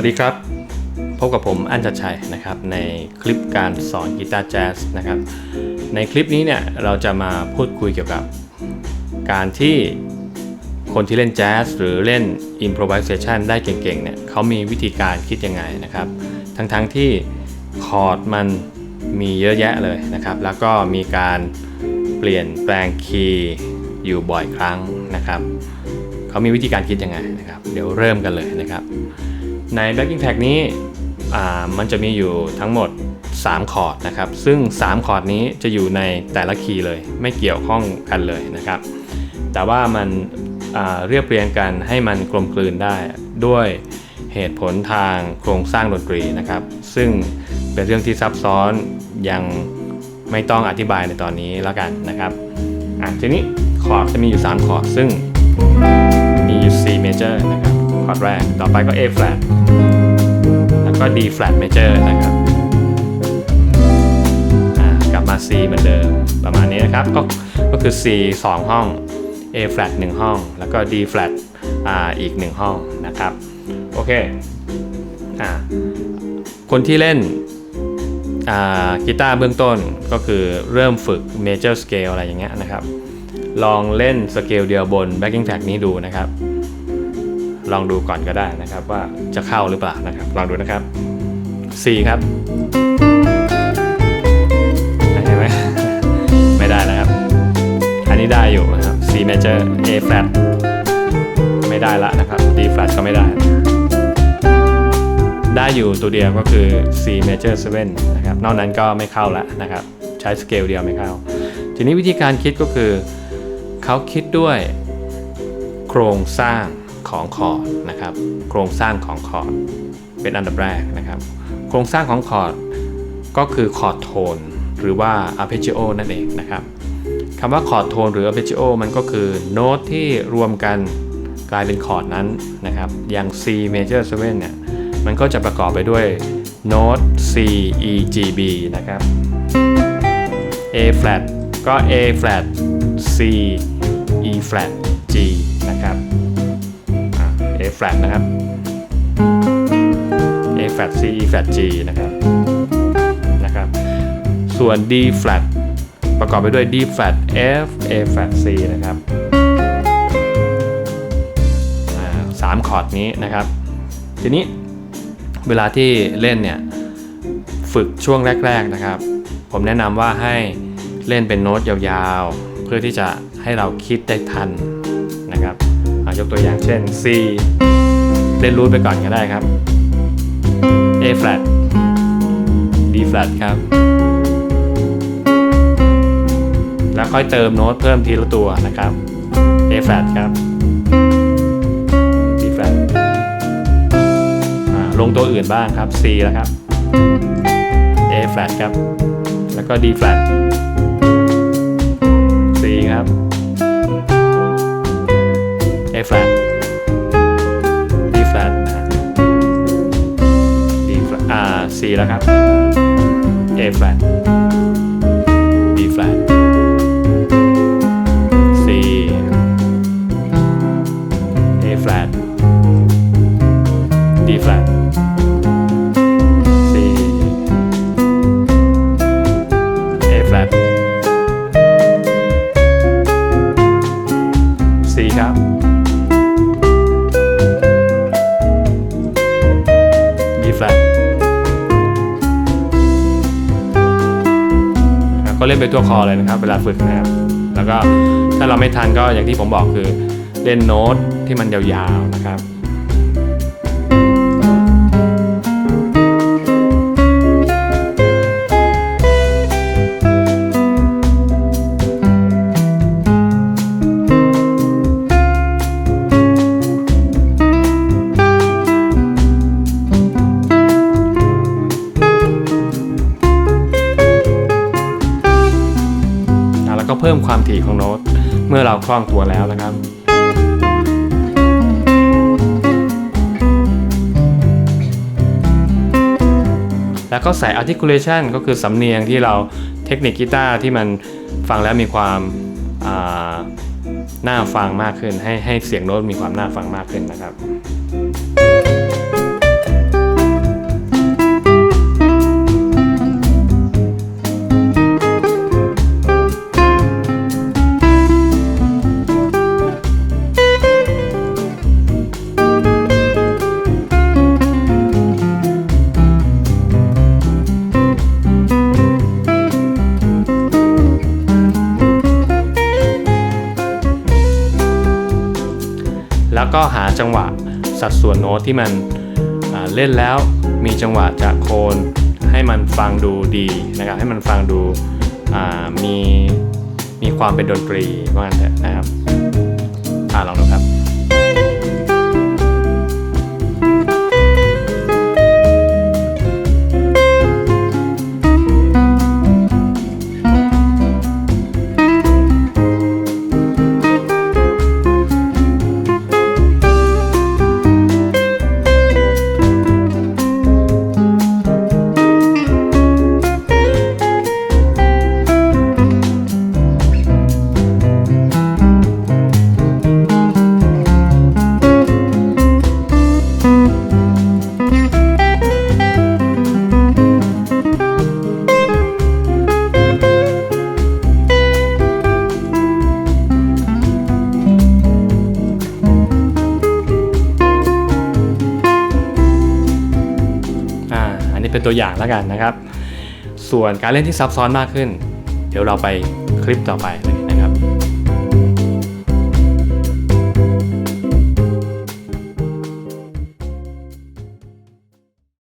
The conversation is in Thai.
วัสดีครับ พบกับผมอัญชัดชัยนะครับในคลิปการสอนกีตาร์แจ๊สนะครับในคลิปนี้เนี่ยเราจะมาพูดคุยเกี่ยวกับการที่คนที่เล่นแจ๊สหรือเล่น improvisation ได้เก่งๆเนี่ยเขามีวิธีการคิดยังไงนะครับ ทั้งๆทที่คอร์ดมันมีเยอะแยะเลยนะครับ แล้วก็มีการเปลี่ยนแปลงคีย์อยู่บ่อยครั้งนะครับเขามีวิธีการคิดยังไงนะครับ เดี๋ยวเริ่มกันเลยนะครับ ใน backing track นี้มันจะมีอยู่ทั้งหมด 3 คอร์ดนะครับ ซึ่ง 3 คอร์ดนี้จะอยู่ในแต่ละคีย์เลย ไม่เกี่ยวข้องกันเลยนะครับ แต่ว่ามันเรียบเรียงกันให้มันกลมกลืนได้ด้วยเหตุผลทางโครงสร้างดนตรีนะครับ ซึ่งเป็นเรื่องที่ซับซ้อนยังไม่ต้องอธิบายในตอนนี้แล้วกันนะครับอะทีนี้คอร์ดจะมีอยู่ 3 คอร์ดซึ่งมีอยู่ C major นะครับ คอร์ดแรก ต่อไปก็ A flat แล้วก็ D flat major นะครับกลับมา C เหมือนเดิมประมาณนี้นะครับ ก็ก็คือ C 2 ห้อง A flat 1 ห้อง แล้วก็ D flat ออีก 1 ห้องนะครับ โอเคอคนที่เล่นกีตาร์เบื้องต้นก็คือเริ่มฝึก major scale อะไรอย่างเงี้ยนะครับ ลองเล่นสเกลเดียวบน backing track นี้ดูนะครับ ลองดูก่อนก็ได้นะครับ ว่าจะเข้าหรือเปล่านะครับ ลองดูนะครับ C ครับเห็นไหมไม่ได้แล้วครับ อันนี้ได้อยู่นะครับ C major A flat ไม่ได้ละนะครับ D flat ก็ไม่ได้ ได้อยู่ตัวเดียวก็คือ C major 7นะครับ นอกนั้นก็ไม่เข้าละนะครับ ใช้สเกลเดียวไม่เข้า ทีนี้วิธีการคิดก็คือ เขาคิดด้วยโครงสร้าง ของคอร์ดนะครับ โครงสร้างของคอร์ดเป็นอันดับแรกนะครับ โครงสร้างของคอร์ดก็คือคอร์ดโทนหรือว่า arpeggio นั่นเองนะครับคำว่าคอร์ดโทนหรือ arpeggio มันก็คือโน้ตที่รวมกันกลายเป็นคอร์ดนั้นนะครับ อย่าง C major 7เนี่ย มันก็จะประกอบไปด้วยโน้ต C E G B นะครับ A flat ก็ A flat C E flat G นะครับ flat นะครับ A flat C E flat G นะครับนะครับ ส่วน D flat ประกอบไปด้วย D flat F A flat C นะครับอ่าสามคอร์ดนี้นะครับ ทีนี้เวลาที่เล่นเนี่ย ฝึกช่วงแรก ๆนะครับ ผมแนะนำว่าให้เล่นเป็นโน้ตยาวๆ เพื่อที่จะให้เราคิดได้ทัน ยกตัวอย่างเช่น C เล่นรูทไปก่อนก็ได้ครับ A flat D flat ครับ แล้วค่อยเติมโน้ตเพิ่มทีละตัวนะครับ A flat ครับ D flat ลงตัวอื่นบ้างครับ C แล้วครับ A flat ครับ แล้วก็ D flat A flat D flat นะฮะ D flat อ่า C แล้วครับ A flat B flat C A flat D flat ก็เล่นไปทั่วคอเลยนะครับ เวลาฝึกนะครับ แล้วก็ถ้าเราไม่ทันก็อย่างที่ผมบอกคือเล่นโน้ตที่มันยาวๆนะครับ ก็เพิ่มความถี่ของโน้ต เมื่อเราคล่องตัวแล้วนะครับแล้วก็ใส่ articulation ก็คือสำเนียงที่เราเทคนิคกีตาร์ที่มันฟังแล้วมีความาน่าฟังมากขึ้น ให้ให้เสียงโน้ตมีความน่าฟังมากขึ้นนะครับ แล้วก็หาจังหวะสัดส่วนโน้ตที่มันเล่นแล้วมีจังหวะจากโคนให้มันฟังดูดีนะครับให้มันฟังดูมีมีความเป็นดนตรีว่างั้นเถอะนะครับอ่าลองดูครับ ตัวอย่างแล้วกันนะครับ ส่วนการเล่นที่ซับซ้อนมากขึ้น เดี๋ยวเราไปคลิปต่อไปนะ